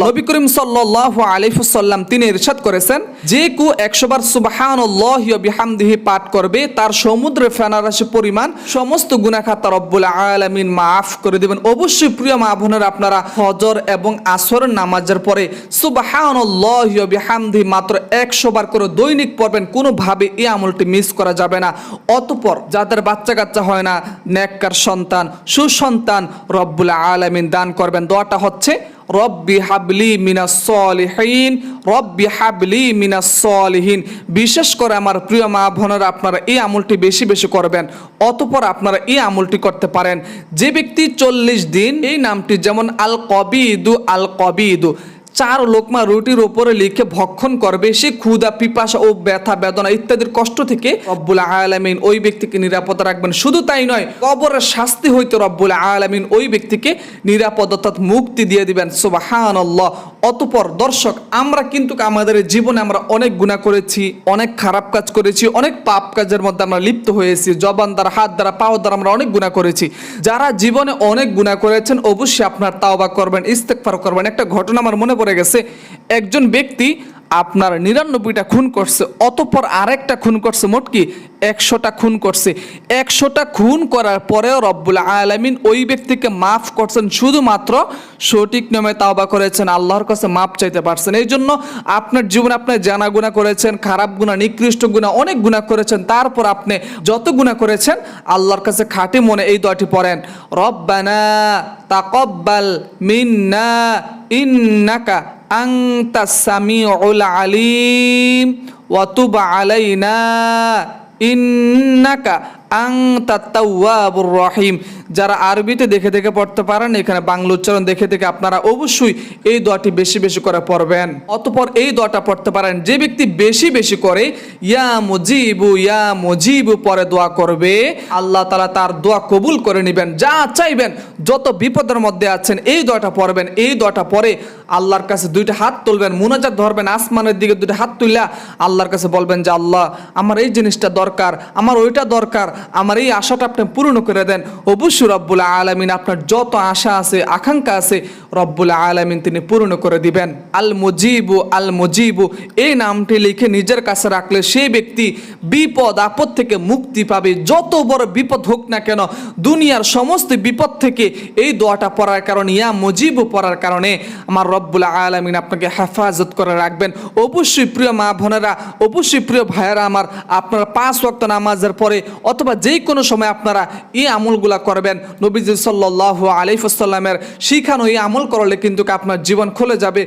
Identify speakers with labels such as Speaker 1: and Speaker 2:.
Speaker 1: নবী করিম সাল্লাহ আলিফুসাল্লাম তিনি ইরশাদ করেছেন, যে কু একশো বার সুবাহান বিহামদিহি পাঠ করবে, তার সমুদ্রে ফেনারাশি পরিমাণ, সমস্ত গুনাখাতা রব্বুল আলামিন মাফ করে দেবেন। অবশ্যই প্রিয় মা বোনের, আপনারা হজর এবং আসর নামাজের পরে সুবাহান বিহামদিহি মাত্র একশো বার করে দৈনিক পড়বেন, কোনোভাবে এই আমলটি মিস করা যাবে না। অতপর যাদের বাচ্চা কাচ্চা হয় না, নেককার সন্তান, সুসন্তান রব্বুল আলামিন দান করবেন। দোয়াটা হচ্ছে রব্বি হাবলি মিনাসলিহীন রব্বি হাবলি মিনাস সলিহীন। বিশেষ করে আমার প্রিয় মা বোনেরা, আপনারা এই আমলটি বেশি বেশি করবেন, অতপর আপনারা এই আমলটি করতে পারেন। যে ব্যক্তি চল্লিশ দিন, এই নামটি যেমন আল কবিদু আল কবিদু চার লোকমা রুটির ওপরে লিখে ভক্ষণ করবে, সে ক্ষুদা পিপাসা ও ব্যথা, বেদনা ইত্যাদির কষ্ট থেকে রব্বুল আলামিন ওই ব্যক্তিকে নিরাপদ রাখবেন। শুধু তাই নয়, কবরের শাস্তি হইতে রব্বুল আলামিন ওই ব্যক্তিকে নিরাপদ অর্থাৎ মুক্তি দিয়ে দিবেন। সুবাহান অতপর দর্শক, আমরা কিন্তু আমাদের জীবনে আমরা অনেক গুণা করেছি, অনেক খারাপ কাজ করেছি, অনেক পাপ কাজের মধ্যে আমরা লিপ্ত হয়েছি, জবান দ্বারা, হাত দ্বারা, পাও দ্বারা আমরা অনেক গুণা করেছি। যারা জীবনে অনেক গুণা করেছেন, অবশ্যই আপনার তাওবা করবেন ইস্তেকফার করবেন। একটা ঘটনা আমার মনে পড়ে গেছে একজন ব্যক্তি আপনার নিরানব্বইটা খুন করছে, অতপর আরেকটা খুন করছে মোট কি? একশোটা খুন করছে। একশোটা খুন করার পরেও রব্বুল আলামিন ওই ব্যক্তিকে মাফ করছেন শুধুমাত্র সঠিক নিয়মে তাওবা করেছেন, আল্লাহর কাছে মাপ চাইতে পারছেন। এই জন্য আপনার জীবনে আপনি জানা গুণা করেছেন, খারাপ গুণা নিকৃষ্ট গুণা অনেক গুণা করেছেন, তারপর আপনি যত গুণা করেছেন, আল্লাহর কাছে খাঁটি মনে এই দয়টি পড়েন, রব্বানা তাকব্বাল মিন্না ইন্নাকা আংতা সামিউল আলিম ওয়াতুব আলাইনা ইন্নাকা তাওয়াবুর রহিম। যারা আরবিতে দেখে দেখে পড়তে পারেন, এখানে বাংলা উচ্চারণ দেখে দেখে আপনারা অবশ্যই এই দোয়াটি বেশি বেশি করে পড়বেন। অতপর এই দোয়াটা পড়তে পারেন, যে ব্যক্তি বেশি বেশি করে, ইয়া মুজিবু ইয়া মুজিবু পরে দোয়া করবে, আল্লাহ তালা তার দোয়া কবুল করে নেবেন, যা চাইবেন, যত বিপদের মধ্যে আছেন, এই দোয়াটা পড়বেন। এই দোয়াটা পরে আল্লাহর কাছে দুইটা হাত তুলবেন, মুনাজাত ধরবেন, আসমানের দিকে দুইটা হাত তুললা আল্লাহর কাছে বলবেন যে, আল্লাহ, আমার এই জিনিসটা দরকার, আমার ওইটা দরকার, আমার এই আশাটা আপনি পূর্ণ করে দেন। অবশ্যই রব্বুল আলমিন আপনার যত আশা আছে, আকাঙ্ক্ষা আছে, রব্বুল আলমিন তিনি পূর্ণ করে দিবেন। আল মুজিবু আল মুজিবু এই নামটি লিখে নিজের কাছে রাখলে সেই ব্যক্তি বিপদ, আপদ থেকে মুক্তি পাবে। যত বড় বিপদ হোক না কেন, দুনিয়ার সমস্ত বিপদ থেকে এই দোয়াটা পড়ার কারণে, ইয়া মুজিবু পড়ার কারণে, আমার রব্বুল আলমিন আপনাকে হেফাজত করে রাখবেন। অবশ্যই প্রিয় মা বোনেরা, অবশ্যই প্রিয় ভাইয়েরা আমার, আপনারা পাঁচ ওয়াক্ত নামাজের পরে অথবা যে কোনো সময় আপনারা এই আমলগুলা করবেন। নবীজ সাল্লাহ আলিফুসাল্লামের শিখানো এই আমল করলে কিন্তু আপনার জীবন খুলে যাবে।